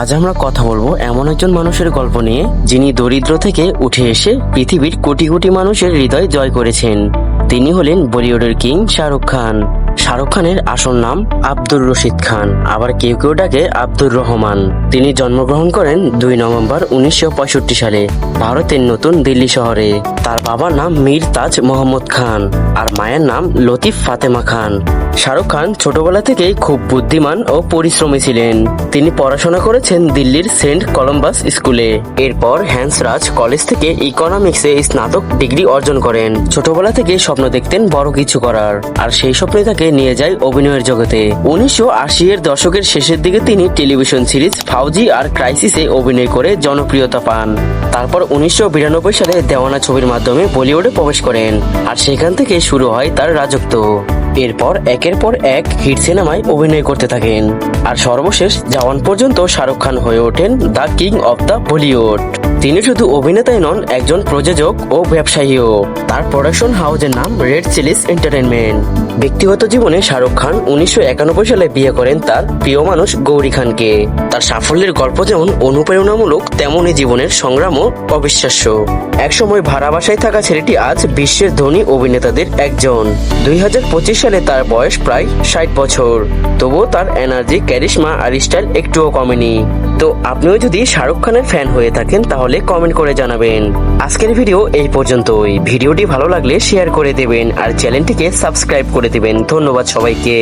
আজ আমরা কথা বলব এমন একজন মানুষের গল্প নিয়ে, যিনি দরিদ্র থেকে উঠে এসে পৃথিবীর কোটি কোটি মানুষের হৃদয় জয় করেছেন। তিনি হলেন বলিউডের কিং শাহরুখ খান। শাহরুখ খানের আসল নাম আব্দুর রশিদ খান, আবার কেউ কেউ ডাকে আব্দুর রহমান। তিনি জন্মগ্রহণ করেন দুই নভেম্বর উনিশশো পঁয়ষট্টি সালে, ভারতের নতুন দিল্লি শহরে। তার বাবার নাম মীর তাজ মোহাম্মদ খান, আর মায়ের নাম লতিফ ফাতেমা খান। শাহরুখ খান ছোটবেলা থেকেই খুব বুদ্ধিমান ও পরিশ্রমী ছিলেন। তিনি পড়াশোনা করেছেন দিল্লির সেন্ট কলম্বাস স্কুলে। এরপর হ্যান্সরাজ কলেজ থেকে ইকোনমিক্সে স্নাতক ডিগ্রি অর্জন করেন। ছোটবেলা থেকে স্বপ্ন দেখতেন বড় কিছু করার, আর সেই স্বপ্নে তাকে নিয়ে যায় অভিনয়ের জগতে। উনিশশো আশি এর দশকের শেষের দিকে তিনি টেলিভিশন সিরিজ ফাউজি আর ক্রাইসিসে অভিনয় করে জনপ্রিয়তা পান। তারপর উনিশশো বিরানব্বই সালে দেওয়ানা ছবির মাধ্যমে বলিউডে প্রবেশ করেন। আর সেখান থেকে শুরু হয় তার রাজত্ব। এরপর একের পর এক হিট সিনেমায় অভিনয় করতে থাকেন। আর সর্বশেষ জওয়ান পর্যন্ত শাহরুখ খান হয়ে ওঠেন the king of the Bollywood. তিনি শুধু অভিনেতাই নন, একজন প্রযোজক ও ব্যবসায়ীও। তার প্রোডাকশন হাউসের নাম রেড চিলিস এন্টারটেনমেন্ট ব্যক্তিগত জীবনে শাহরুখ খান উনিশশো একানব্বই সালে বিয়ে করেন তার প্রিয় মানুষ গৌরী খানকে। তার সাফল্যের গল্প যেমন অনুপ্রেরণামূলক তেমনই জীবনের সংগ্রামও অবিশ্বাস্য। একসময় ভাড়া বাসায় থাকা ছেলেটি আজ বিশ্বের ধনী অভিনেতাদের একজন। দুই হাজার পঁচিশ সালে তার বয়স প্রায় ষাট বছর। তবুও তার এনার্জি, ক্যারিশমা আর স্টাইল একটুও কমেনি। তো আপনিও যদি শাহরুখ খানের ফ্যান হয়ে থাকেন, তাহলে কমেন্ট করে জানাবেন। আজকের ভিডিও এই পর্যন্তই। ভিডিওটি ভালো লাগলে শেয়ার করে দেবেন আর চ্যানেলটিকে সাবস্ক্রাইব করে দেবেন। ধন্যবাদ সবাইকে।